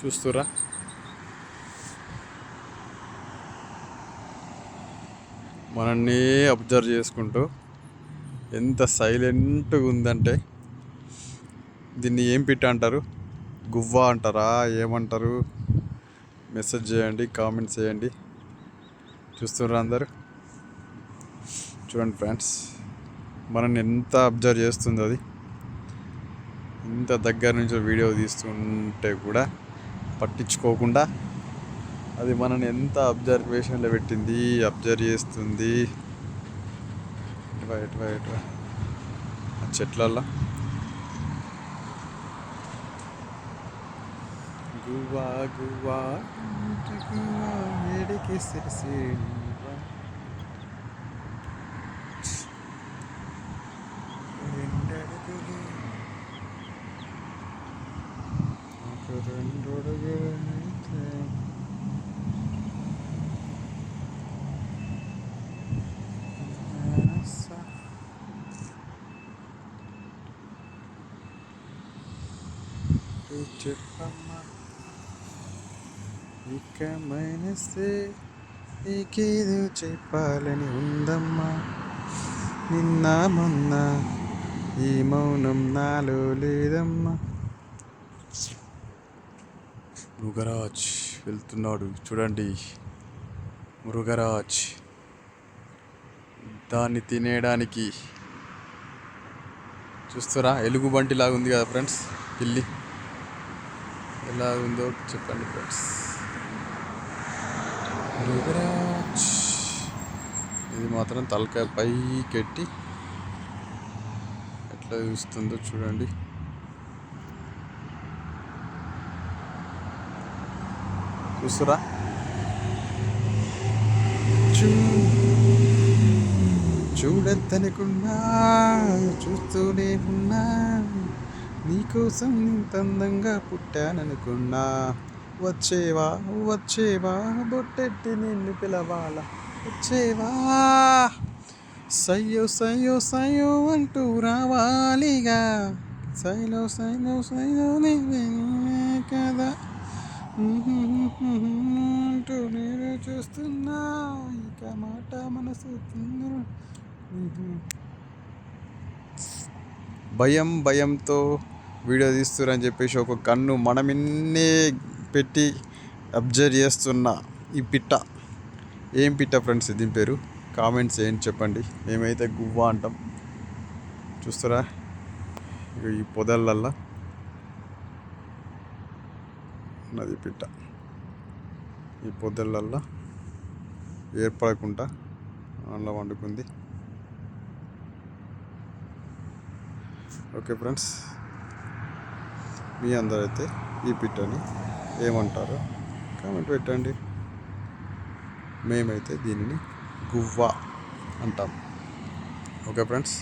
చూస్తురా మనల్ని అబ్జర్వ్ చేసుకుంటూ ఎంత సైలెంట్గా ఉందంటే దీన్ని ఏం పిట్ట అంటారు? గువ్వా అంటారా? ఏమంటారు? మెసేజ్ చేయండి కామెంట్స్ చేయండి. చూస్తున్నారు అందరు? చూడండి ఫ్రెండ్స్ మనల్ని ఎంత అబ్జర్వ్ చేస్తుంది అది. ఇంత దగ్గర నుంచి వీడియో తీస్తుంటే కూడా పట్టించుకోకుండా అది మనని ఎంత అబ్జర్వేషన్లో పెట్టింది అబ్జర్వ్ చేస్తుంది. ఇటువా ఇటువా ఇటువా ఆ చెట్లల్లో. గువా గువా గువా మేడికి సిరిసిరివా. చెప్పమ్మా ఇక మనసే నీకేదో చెప్పాలని ఉందమ్మా. నిన్న మొన్న ఈ మౌనం నాలో లేదమ్మా. మృగరాజ్ వెళ్తున్నాడు. చూడండి. మృగరాజ్ దాన్ని తినేయడానికి చూస్తారా? ఎలుగుబంటి లాగా ఉంది కదా ఫ్రెండ్స్? పిల్లి. ఎలా ఉందో చెప్పండి ఫ్రెండ్స్. మృగరాజ్. ఇది మాత్రం తలకాయ పైకెట్టి ఎట్లా చూస్తుందో చూడండి. చూస్తురా? చూ. చూడద్దనుకున్నా చూస్తూనే ఉన్నా నీకోసం ఇంత అందంగా పుట్టాననుకున్నా. వచ్చేవా వచ్చేవా బొట్టెట్టి నిన్ను పిలవాలా? వచ్చేవా? సయ్యో సయ్యో సయ్యో అంటూ రావాలిగా. సైలో సైలో సైలో నీవే కదా. అంటూ నేను చూస్తున్నా ఇక మాట మనసు తిందురు. భయం భయంతో వీడియో తీస్తురని చెప్పేసి ఒక కన్ను మన మిన్నే పెట్టి అబ్జర్వ్ చేస్తున్న ఈ పిట్ట ఏం పిట్ట ఫ్రెండ్స్ దీని పేరు కామెంట్స్ ఏంటి చెప్పండి మేమైతే గువ్వ అంటాం చూస్తారా ఈ పొదలల్లో ఉన్నది పిట్ట. ఈ పొద్దులల్లో ఏర్పడకుండా అందులో వండుకుంది. ఓకే ఫ్రెండ్స్ మీ అందరైతే ఈ పిట్టని ఏమంటారు కామెంట్ పెట్టండి. మేమైతే దీనిని గువ్వ అంటాం. Okay friends.